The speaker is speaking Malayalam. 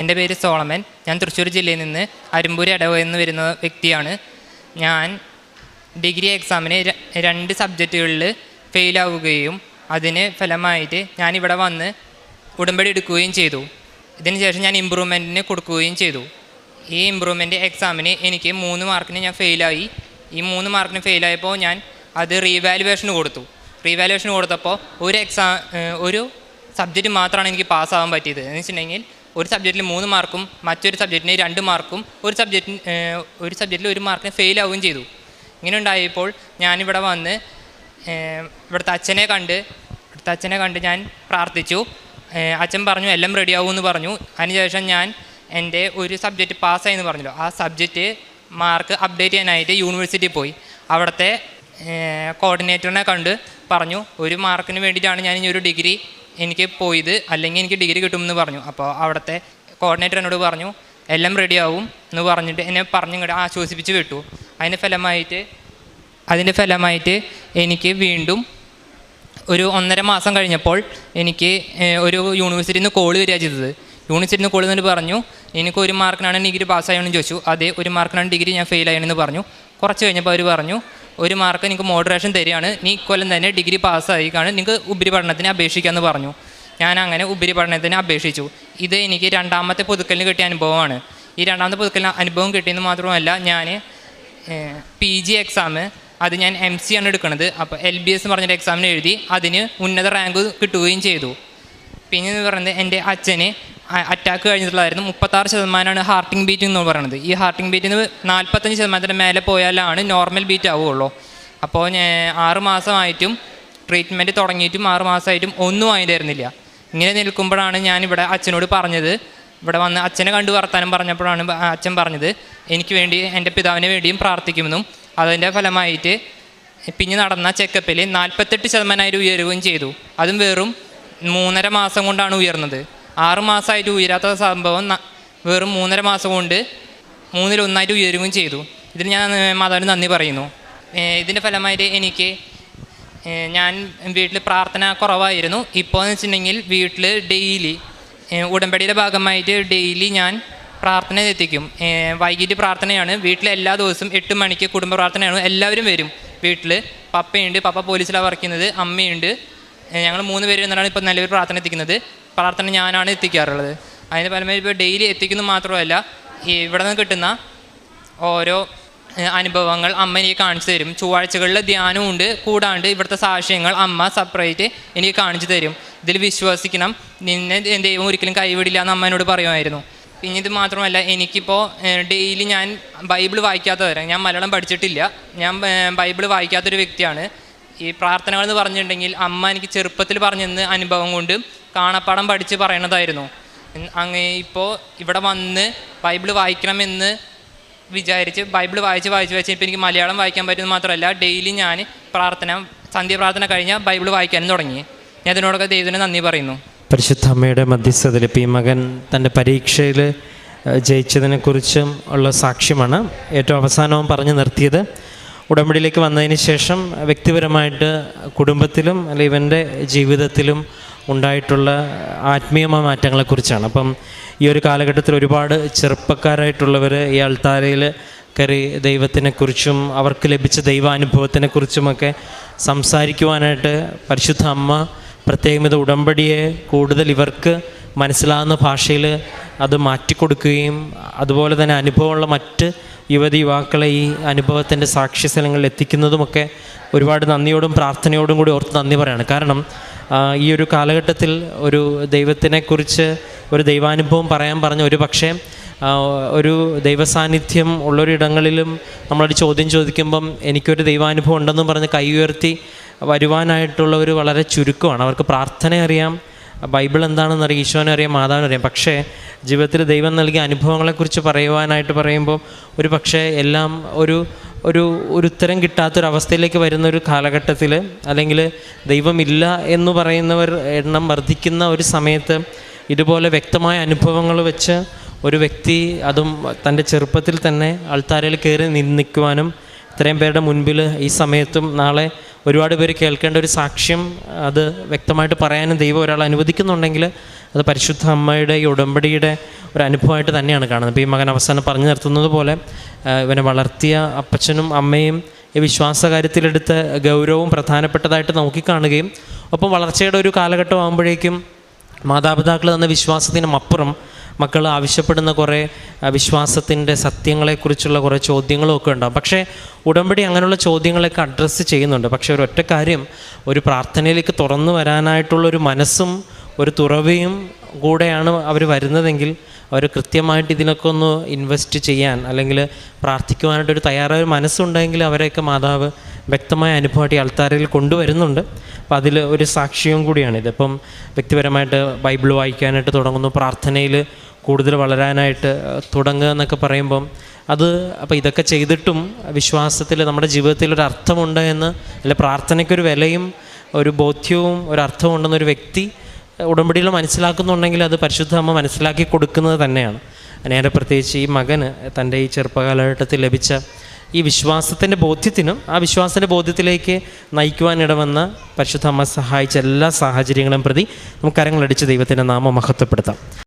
എന്റെ പേര് സോളമൻ. ഞാൻ തൃശ്ശൂർ ജില്ലയിൽ നിന്ന് അരുമ്പൂരി അടവ് എന്ന് വരുന്ന വ്യക്തിയാണ്. ഞാൻ ഡിഗ്രി എക്സാമിന് രണ്ട് സബ്ജക്റ്റുകളിൽ ഫെയിലാവുകയും അതിന് ഫലമായിട്ട് ഞാനിവിടെ വന്ന് ഉടമ്പടി എടുക്കുകയും ചെയ്തു. ഇതിന് ശേഷം ഞാൻ ഇമ്പ്രൂവ്മെന്റിന് കൊടുക്കുകയും ചെയ്തു. ഈ ഇമ്പ്രൂവ്മെന്റ് എക്സാമിന് എനിക്ക് മൂന്ന് മാർക്കിന് ഞാൻ ഫെയിലായി ഈ മൂന്ന് മാർക്കിന് ഫെയിലായപ്പോൾ ഞാൻ അത് റീവാലുവേഷന് കൊടുത്തു. റീവാലുവേഷന് കൊടുത്തപ്പോൾ ഒരു എക്സാം ഒരു സബ്ജക്റ്റ് മാത്രമാണ് എനിക്ക് പാസ്സാവാൻ പറ്റിയത്. എന്ന് വെച്ചിട്ടുണ്ടെങ്കിൽ ഒരു സബ്ജക്റ്റിൽ മൂന്ന് മാർക്കും മറ്റൊരു സബ്ജക്റ്റിന് രണ്ട് മാർക്കും ഒരു സബ്ജക്റ്റിന് ഒരു സബ്ജക്റ്റിൽ ഒരു മാർക്കിന് ഫെയിൽ ആവുകയും ചെയ്തു. ഇങ്ങനെ ഉണ്ടായപ്പോൾ ഞാനിവിടെ വന്ന് ഇവിടുത്തെ അച്ഛനെ കണ്ട് ഇവിടുത്തെ അച്ഛനെ കണ്ട് ഞാൻ പ്രാർത്ഥിച്ചു. അച്ഛൻ പറഞ്ഞു എല്ലാം റെഡിയാവും എന്ന് പറഞ്ഞു. അതിനുശേഷം ഞാൻ എന്റെ ഒരു സബ്ജക്റ്റ് പാസ്സായി എന്ന് പറഞ്ഞല്ലോ. ആ സബ്ജക്റ്റ് മാർക്ക് അപ്ഡേറ്റ് ചെയ്യാനായിട്ട് യൂണിവേഴ്സിറ്റിയിൽ പോയി. അവിടുത്തെ കോർഡിനേറ്ററിനെ കണ്ട് പറഞ്ഞു ഒരു മാർക്കിന് വേണ്ടിയിട്ടാണ് ഞാൻ ഇനി ഒരു ഡിഗ്രി എനിക്ക് പോയത് അല്ലെങ്കിൽ എനിക്ക് ഡിഗ്രി കിട്ടുമെന്ന് പറഞ്ഞു. അപ്പോൾ അവിടുത്തെ കോർഡിനേറ്റർ എന്നോട് പറഞ്ഞു എല്ലാം റെഡിയാവും എന്ന് പറഞ്ഞിട്ട് എന്നെ പറഞ്ഞിങ്ങോട്ട് ആശ്വസിപ്പിച്ച് വിട്ടു. അതിന്റെ ഫലമായിട്ട് അതിന്റെ ഫലമായിട്ട് എനിക്ക് വീണ്ടും ഒരു ഒന്നര മാസം കഴിഞ്ഞപ്പോൾ എനിക്ക് ഒരു യൂണിവേഴ്സിറ്റിയിൽ നിന്ന് കോൾ വരിക ചെയ്തത്. യൂണിവേഴ്സിറ്റിയിൽ നിന്ന് കോൾ പറഞ്ഞു എനിക്ക് ഒരു മാർക്കിനാണ് ഡിഗ്രി പാസ്സായെന്ന് ചോദിച്ചു. അതേ ഒരു മാർക്കിനാണ് ഡിഗ്രി ഞാൻ ഫെയിൽ ആയെന്ന് പറഞ്ഞു. കുറച്ച് കഴിഞ്ഞപ്പോൾ അവർ പറഞ്ഞു ഒരു മാർക്ക് നിങ്ങൾക്ക് മോഡറേഷൻ തരികയാണ്. നീ ഇക്കൊല്ലം തന്നെ ഡിഗ്രി പാസ്സായിക്കാണ് നിങ്ങൾക്ക് ഉപരിപഠനത്തിന് അപേക്ഷിക്കാമെന്ന് പറഞ്ഞു. ഞാൻ അങ്ങനെ ഉപരിപഠനത്തിന് അപേക്ഷിച്ചു. ഇത് എനിക്ക് രണ്ടാമത്തെ പുതുക്കലിന് കിട്ടിയ അനുഭവമാണ്. ഈ രണ്ടാമത്തെ പുതുക്കലിന് അനുഭവം കിട്ടിയെന്ന് മാത്രമല്ല ഞാൻ പി ജി എക്സാം അത് ഞാൻ എം സി ആണ് എടുക്കുന്നത് അപ്പോൾ എൽ ബി എസ് പറഞ്ഞൊരു എക്സാമിന് എഴുതി അതിന് ഉന്നത റാങ്ക് കിട്ടുകയും ചെയ്തു. പിന്നെ എന്ന് പറയുന്നത് എന്റെ അച്ഛന് അറ്റാക്ക് കഴിഞ്ഞിട്ടുള്ളതായിരുന്നു. മുപ്പത്താറ് ശതമാനമാണ് ഹാർട്ടിംഗ് ബീറ്റ് എന്ന് പറയുന്നത്. ഈ ഹാർട്ടിംഗ് ബീറ്റിന് നാൽപ്പത്തഞ്ച് ശതമാനത്തിന് മേലെ പോയാലാണ് നോർമൽ ബീറ്റ് ആവുകയുള്ളൂ അപ്പോൾ ആറ് മാസമായിട്ടും ട്രീറ്റ്മെന്റ് തുടങ്ങിയിട്ടും ആറ് മാസമായിട്ടും ഒന്നും ആയിരുന്നില്ല ഇങ്ങനെ നിൽക്കുമ്പോഴാണ് ഞാനിവിടെ അച്ഛനോട് പറഞ്ഞത്. ഇവിടെ വന്ന് അച്ഛനെ കണ്ടു വർത്താനം പറഞ്ഞപ്പോഴാണ് അച്ഛൻ പറഞ്ഞത് എനിക്ക് വേണ്ടി എന്റെ പിതാവിന് വേണ്ടിയും പ്രാർത്ഥിക്കുമെന്നും അതിന്റെ ഫലമായിട്ട് പിന്നെ നടന്ന ചെക്കപ്പിൽ നാൽപ്പത്തെട്ട് ശതമാനമായിട്ട് ഉയരുകയും ചെയ്തു. അതും വെറും മൂന്നര മാസം കൊണ്ടാണ് ഉയർന്നത്. ആറ് മാസമായിട്ട് ഉയരാത്ത സംഭവം വെറും മൂന്നര മാസം കൊണ്ട് മൂന്നിലൊന്നായിട്ട് ഉയരുകയും ചെയ്തു. ഇതിന് ഞാൻ മാതാവിന് നന്ദി പറയുന്നു. ഇതിന്റെ ഫലമായിട്ട് എനിക്ക് ഞാൻ വീട്ടിൽ പ്രാർത്ഥന കുറവായിരുന്നു. ഇപ്പോൾ എന്ന് വെച്ചിട്ടുണ്ടെങ്കിൽ വീട്ടിൽ ഡെയിലി ഉടമ്പടിയുടെ ഭാഗമായിട്ട് ഡെയിലി ഞാൻ പ്രാർത്ഥന എത്തിക്കും. വൈകിട്ട് പ്രാർത്ഥനയാണ്. വീട്ടിൽ എല്ലാ ദിവസവും എട്ട് മണിക്ക് കുടുംബ പ്രാർത്ഥനയാണ്. എല്ലാവരും വരും വീട്ടിൽ. പപ്പയുണ്ട്. പപ്പ പോലീസിലാണ് വർക്ക് ചെയ്യുന്നത്. അമ്മയുണ്ട്. ഞങ്ങൾ മൂന്ന് പേര് എന്നാണ് ഇപ്പോൾ നിലവിൽ പ്രാർത്ഥന എത്തിക്കുന്നത്. പ്രാർത്ഥന ഞാനാണ് എത്തിക്കാറുള്ളത്. അതിന് ഫലമായി ഇപ്പോൾ ഡെയിലി എത്തിക്കുന്നത് മാത്രമല്ല ഇവിടെ നിന്ന് കിട്ടുന്ന ഓരോ അനുഭവങ്ങൾ അമ്മ എനിക്ക് കാണിച്ചു തരും. ചൊവ്വാഴ്ചകളിൽ ധ്യാനമുണ്ട് കൂടാണ്ട് ഇവിടുത്തെ സാക്ഷ്യങ്ങൾ അമ്മ സെപ്പറേറ്റ് എനിക്ക് കാണിച്ചു തരും. ഇതിൽ വിശ്വസിക്കണം. നിന്നെ ദൈവം ഒരിക്കലും കൈവിടില്ല എന്ന് അമ്മ എന്നോട് പറയുമായിരുന്നു. പിന്നെ ഇത് മാത്രമല്ല എനിക്കിപ്പോൾ ഡെയിലി ഞാൻ ബൈബിൾ വായിക്കാത്തവരാണ് ഞാൻ മലയാളം പഠിച്ചിട്ടില്ല. ഞാൻ ബൈബിൾ വായിക്കാത്തൊരു വ്യക്തിയാണ്. ഈ പ്രാർത്ഥനകൾ എന്ന് പറഞ്ഞിട്ടുണ്ടെങ്കിൽ അമ്മ എനിക്ക് ചെറുപ്പത്തിൽ പറഞ്ഞെന്ന് അനുഭവം കൊണ്ട് കാണപ്പാടം പഠിച്ച് പറയണതായിരുന്നു. അങ്ങ് ഇപ്പോൾ ഇവിടെ വന്ന് ബൈബിൾ വായിക്കണമെന്ന് വിചാരിച്ച് ബൈബിൾ വായിച്ച് വായിച്ച് വായിച്ച് ഇപ്പോൾ എനിക്ക് മലയാളം വായിക്കാൻ പറ്റുന്നത് മാത്രമല്ല ഡെയിലി ഞാൻ പ്രാർത്ഥന സന്ധ്യ പ്രാർത്ഥന കഴിഞ്ഞാൽ ബൈബിൾ വായിക്കാനും തുടങ്ങി. ഞാൻ അതിനോടൊക്കെ ദൈവത്തിന് നന്ദി പറയുന്നു. പരിശുദ്ധ അമ്മയുടെ മധ്യസ്ഥതയിൽ ഇപ്പോൾ ഈ മകൻ തന്റെ പരീക്ഷയിൽ ജയിച്ചതിനെക്കുറിച്ചും ഉള്ള സാക്ഷ്യമാണ് ഏറ്റവും അവസാനവും പറഞ്ഞു നിർത്തിയത്. ഉടമ്പടിയിലേക്ക് വന്നതിന് ശേഷം വ്യക്തിപരമായിട്ട് കുടുംബത്തിലും അല്ലെ ഇവന്റെ ജീവിതത്തിലും ഉണ്ടായിട്ടുള്ള ആത്മീയമായ മാറ്റങ്ങളെക്കുറിച്ചാണ്. അപ്പം ഈ ഒരു കാലഘട്ടത്തിൽ ഒരുപാട് ചെറുപ്പക്കാരായിട്ടുള്ളവർ ഈ അൾത്താരയിൽ കയറി ദൈവത്തിനെക്കുറിച്ചും അവർക്ക് ലഭിച്ച ദൈവാനുഭവത്തിനെക്കുറിച്ചുമൊക്കെ സംസാരിക്കുവാനായിട്ട് പരിശുദ്ധ അമ്മ പ്രത്യേകം ഇത് ഉടമ്പടിയെ കൂടുതൽ ഇവർക്ക് മനസ്സിലാകുന്ന ഭാഷയിൽ അത് മാറ്റിക്കൊടുക്കുകയും അതുപോലെ തന്നെ അനുഭവമുള്ള മറ്റ് യുവതി യുവാക്കളെ ഈ അനുഭവത്തിന്റെ സാക്ഷ്യസ്ഥലങ്ങളിൽ എത്തിക്കുന്നതുമൊക്കെ ഒരുപാട് നന്ദിയോടും പ്രാർത്ഥനയോടും കൂടി ഓർത്ത് നന്ദി പറയാണ്. കാരണം ഈ ഒരു കാലഘട്ടത്തിൽ ഒരു ദൈവത്തിനെക്കുറിച്ച് ഒരു ദൈവാനുഭവം പറയാൻ പറഞ്ഞ ഒരു പക്ഷേ ഒരു ദൈവസാന്നിധ്യം ഉള്ളൊരിടങ്ങളിലും നമ്മളൊരു ചോദ്യം ചോദിക്കുമ്പം എനിക്കൊരു ദൈവാനുഭവം ഉണ്ടെന്നും പറഞ്ഞ് കൈ ഉയർത്തി വരുവാനായിട്ടുള്ളവർ വളരെ ചുരുക്കമാണ്. അവർക്ക് പ്രാർത്ഥന അറിയാം ബൈബിൾ എന്താണെന്ന് അറിയാം ഈശോനെ അറിയാം മാതാവിനെ അറിയാം. പക്ഷേ ജീവിതത്തിൽ ദൈവം നൽകിയ അനുഭവങ്ങളെക്കുറിച്ച് പറയുവാനായിട്ട് പറയുമ്പോൾ ഒരു പക്ഷേ എല്ലാം ഒരു ഒരു ഒരു ഉത്തരം കിട്ടാത്തൊരവസ്ഥയിലേക്ക് വരുന്ന ഒരു കാലഘട്ടത്തിൽ അല്ലെങ്കിൽ ദൈവമില്ല എന്ന് പറയുന്നവർ എണ്ണം വർദ്ധിക്കുന്ന ഒരു സമയത്ത് ഇതുപോലെ വ്യക്തമായ അനുഭവങ്ങൾ വെച്ച് ഒരു വ്യക്തി അതും തന്റെ ചെറുപ്പത്തിൽ തന്നെ ആൾത്താരയിൽ കയറി നിൽക്കുവാനും ഇത്രയും പേരുടെ മുൻപിൽ ഈ സമയത്തും നാളെ ഒരുപാട് പേര് കേൾക്കേണ്ട ഒരു സാക്ഷ്യം അത് വ്യക്തമായിട്ട് പറയാനും ദൈവം ഒരാൾ അനുവദിക്കുന്നുണ്ടെങ്കിൽ അത് പരിശുദ്ധ അമ്മയുടെ ഈ ഉടമ്പടിയുടെ ഒരു അനുഭവമായിട്ട് തന്നെയാണ് കാണുന്നത്. ഇപ്പോൾ ഈ മകൻ അവസാനം പറഞ്ഞു നിർത്തുന്നത് പോലെ ഇവനെ വളർത്തിയ അപ്പച്ചനും അമ്മയും ഈ വിശ്വാസ കാര്യത്തിലെടുത്ത ഗൗരവവും പ്രധാനപ്പെട്ടതായിട്ട് നോക്കിക്കാണുകയും ഒപ്പം വളർച്ചയുടെ ഒരു കാലഘട്ടം ആകുമ്പോഴേക്കും മാതാപിതാക്കൾ തന്ന വിശ്വാസത്തിനും അപ്പുറം മക്കൾ ആവശ്യപ്പെടുന്ന കുറേ വിശ്വാസത്തിന്റെ സത്യങ്ങളെക്കുറിച്ചുള്ള കുറേ ചോദ്യങ്ങളും ഒക്കെ ഉണ്ടാകും പക്ഷേ ഉടമ്പടി അങ്ങനെയുള്ള ചോദ്യങ്ങളൊക്കെ അഡ്രസ്സ് ചെയ്യുന്നുണ്ട്. പക്ഷേ ഒരൊറ്റ കാര്യം ഒരു പ്രാർത്ഥനയിലേക്ക് തുറന്നു വരാനായിട്ടുള്ളൊരു മനസ്സും ഒരു തുറവയും കൂടെയാണ് അവർ വരുന്നതെങ്കിൽ അവർ കൃത്യമായിട്ട് ഇതിനൊക്കെ ഒന്ന് ഇൻവെസ്റ്റ് ചെയ്യാൻ അല്ലെങ്കിൽ പ്രാർത്ഥിക്കുവാനായിട്ടൊരു തയ്യാറായ മനസ്സുണ്ടെങ്കിൽ അവരെയൊക്കെ മാതാവ് വ്യക്തമായ അനുഭവമായിട്ട് ഈ അൾത്താരയിൽ കൊണ്ടുവരുന്നുണ്ട്. അപ്പം അതിൽ ഒരു സാക്ഷ്യവും കൂടിയാണ് ഇതിപ്പം വ്യക്തിപരമായിട്ട് ബൈബിൾ വായിക്കാനായിട്ട് തുടങ്ങുന്നു. പ്രാർത്ഥനയിൽ കൂടുതൽ വളരാനായിട്ട് തുടങ്ങുക എന്നൊക്കെ പറയുമ്പം അത് അപ്പോൾ ഇതൊക്കെ ചെയ്തിട്ടും വിശ്വാസത്തിൽ നമ്മുടെ ജീവിതത്തിൽ ഒരു അർത്ഥമുണ്ട് എന്ന് അല്ലെ പ്രാർത്ഥനയ്ക്കൊരു വിലയും ഒരു ബോധ്യവും ഒരു അർത്ഥമുണ്ടെന്നൊരു വ്യക്തി ഉടമ്പടിയിൽ മനസ്സിലാക്കുന്നുണ്ടെങ്കിൽ അത് പരിശുദ്ധ അമ്മ മനസ്സിലാക്കി കൊടുക്കുന്നത് തന്നെയാണ്. നേരെ പ്രത്യേകിച്ച് ഈ മകന് തന്റെ ഈ ചെറുപ്പകാലഘട്ടത്തിൽ ലഭിച്ച ഈ വിശ്വാസത്തിന്റെ ബോധ്യത്തിനും ആ വിശ്വാസത്തിന്റെ ബോധ്യത്തിലേക്ക് നയിക്കുവാനിടവന്ന പരിശുദ്ധ അമ്മ സഹായിച്ച എല്ലാ സാഹചര്യങ്ങളും പ്രതി നമുക്ക് കരങ്ങളടിച്ച് ദൈവത്തിന്റെ നാമം മഹത്വപ്പെടുത്താം.